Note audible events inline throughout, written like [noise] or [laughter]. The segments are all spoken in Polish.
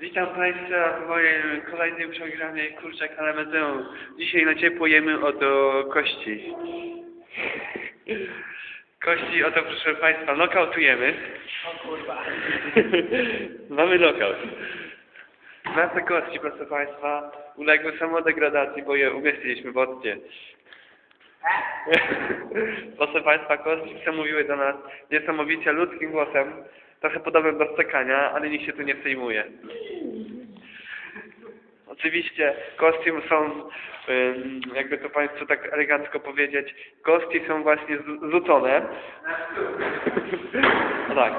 Witam Państwa w moim kolejnym programie Kurczak na. Dzisiaj na ciepło jemy oto kości. Kości oto proszę Państwa nokautujemy. O kurwa. [laughs] Mamy nokaut. Nasze kości proszę Państwa uległy samodegradacji, bo je umieściliśmy w odcie. [laughs] Proszę Państwa, kości przemówiły do nas niesamowicie ludzkim głosem, trochę podobnym do szczekania, ale nikt się tu nie przejmuje. Oczywiście kostium są, jakby to Państwu tak elegancko powiedzieć, kości są właśnie z- rzucone. No tak.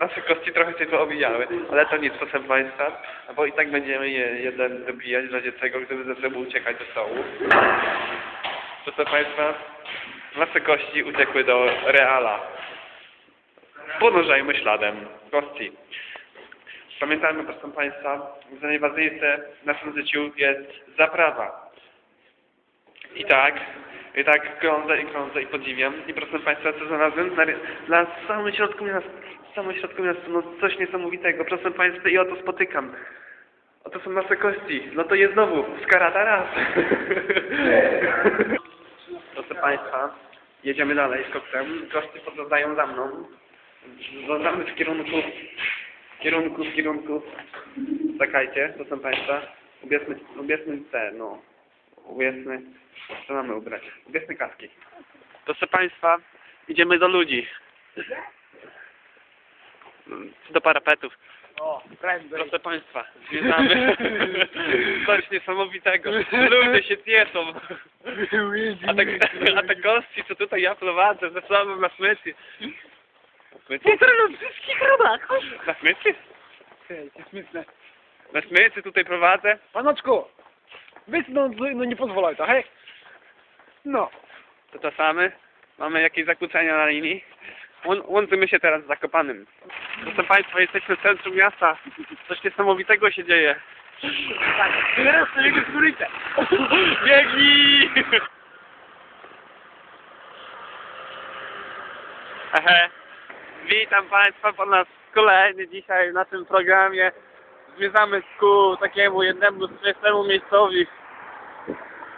Nasze kości trochę się to obijały, ale to nic, proszę Państwa, bo i tak będziemy je jeden dobijać, w razie czego, gdyby ze sobą uciekać do stołu. Proszę Państwa, nasze kości uciekły do Reala. Podążajmy śladem kości. Pamiętajmy, proszę Państwa, że najważniejsze w naszym życiu jest zaprawa. I tak, i tak krążę i krążę i podziwiam. I proszę Państwa, co znalazłem? Na, na samym środku miasta, w samym środku miasta, no coś niesamowitego. Proszę Państwa, i oto spotykam. Oto są nasze kości. No to jest znowu skarata raz. [laughs] proszę Państwa, jedziemy dalej z koksem. Kości podążają za mną. Zdążamy w kierunku, w kierunku, w kierunku. Czekajcie, proszę Państwa. Ubierzmy, ubierzmy te, no. Ubierzmy, co mamy ubrać? Ubierzmy kaski. Proszę Państwa, idziemy do ludzi. Do parapetów. O, prędzej. Proszę Państwa, zwiedzamy [laughs] coś niesamowitego. Ludzie się cieszą. A te, a te gości, co tutaj ja prowadzę, ze sobą na smyczy. Na smyczy? Pozdrawiam wszystkich rodaków. Na smyczy? Hej, to. Na smyczy tutaj prowadzę. Panoczku, wy no, no nie pozwolaj, tak, hej? No. To to same. Mamy jakieś zakłócenia na linii. Łą- Łączymy się teraz z Zakopanym. Proszę Państwa, jesteśmy w centrum miasta. Coś niesamowitego się dzieje. Tak, teraz to jego skóryte. Biegnij! Ehe. Witam Państwa po nas kolejny dzisiaj w naszym programie. Zmierzamy ku takiemu jednemu śmiesznemu miejscowi.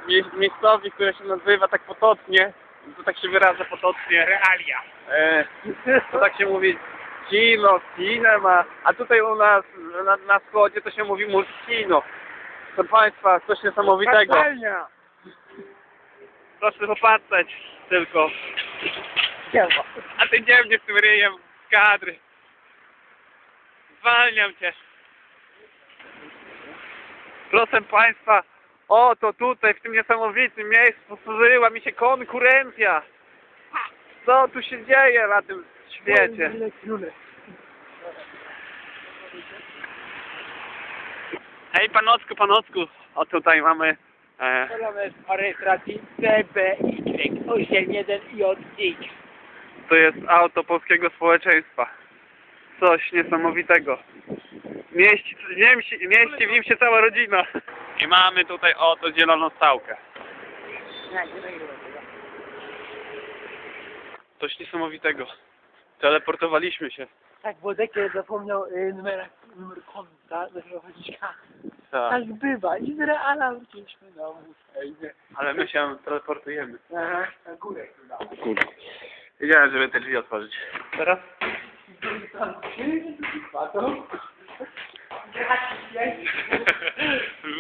Mie miejscowi, które się nazywa tak potocznie. To tak się wyraża potocznie. Realia. E, to tak się mówi kino, cinema, a tutaj u nas na, na wschodzie to się mówi muskino. Proszę Państwa, coś niesamowitego. Patelnia. Proszę popatrzeć tylko. A ty gdzie mnie z tym ryjem z kadry? Zwalniam cię. Proszę Państwa, oto tutaj w tym niesamowitym miejscu stworzyła mi się konkurencja. Co tu się dzieje na tym świecie? Hej panocku, panocku. O tutaj mamy e, Kilometr o rejestracji CBY81JX. To jest auto polskiego społeczeństwa. Coś niesamowitego. Mieści, mieści, mieści w nim się cała rodzina. I mamy tutaj oto zieloną stałkę. Coś niesamowitego. Teleportowaliśmy się. Tak, bo Dekiel zapomniał y, numer, numer konta, zaprowadzić Tak. Tak bywa. I z Reala wróciliśmy do Musejmy. Ale my się teleportujemy. Aha, na górę chyba. Kurde. Wiedziałem, żeby te drzwi otworzyć. Teraz? [laughs]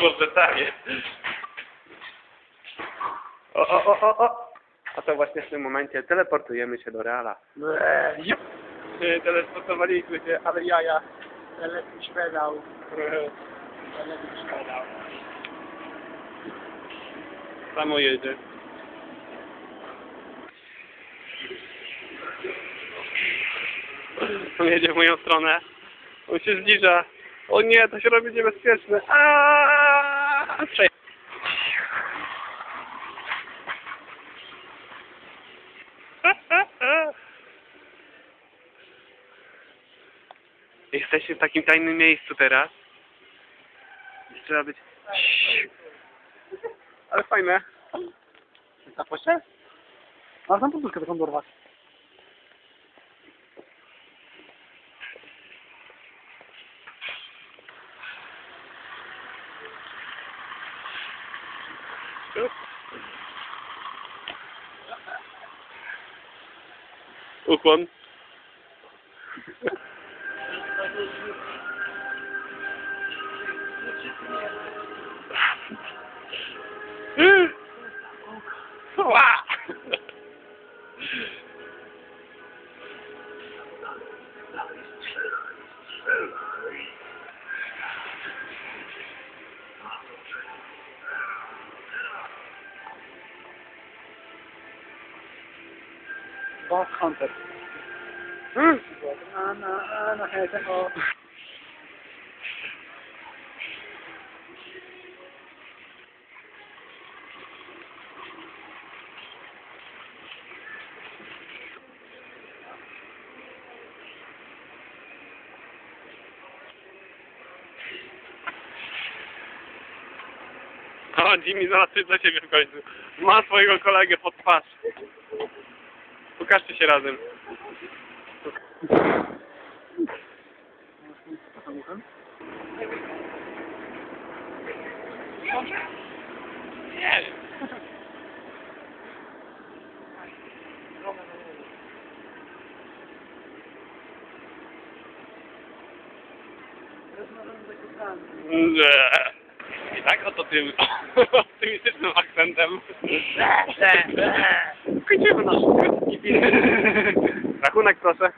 Może tanie. O, o, o, o, o. A to właśnie w tym momencie teleportujemy się do Reala. Nie, Teleportowaliśmy się, ale jaja. Lepiej szpedał. Lepiej szpedał. Samo jedzie. On jedzie w moją stronę. On się zbliża. O nie, to się robi niebezpieczne. Aaaa! [laughs] Jesteśmy w takim tajnym miejscu teraz. Trzeba być... Ale fajne. Na poście? Ale tam poduszkę taką dorwać. [laughs] Okon. [laughs] Wa! Ła! Boss Hunter. Ana, ana, hejte, o. O, Jimmy zobaczy dla ciebie w końcu. Ma swojego kolegę pod twarz. Pokażcie się razem. Nie wiem. Nie. Tak oto tym [laughs] optymistycznym akcentem kończymy nasz krótki film. Rachunek proszę.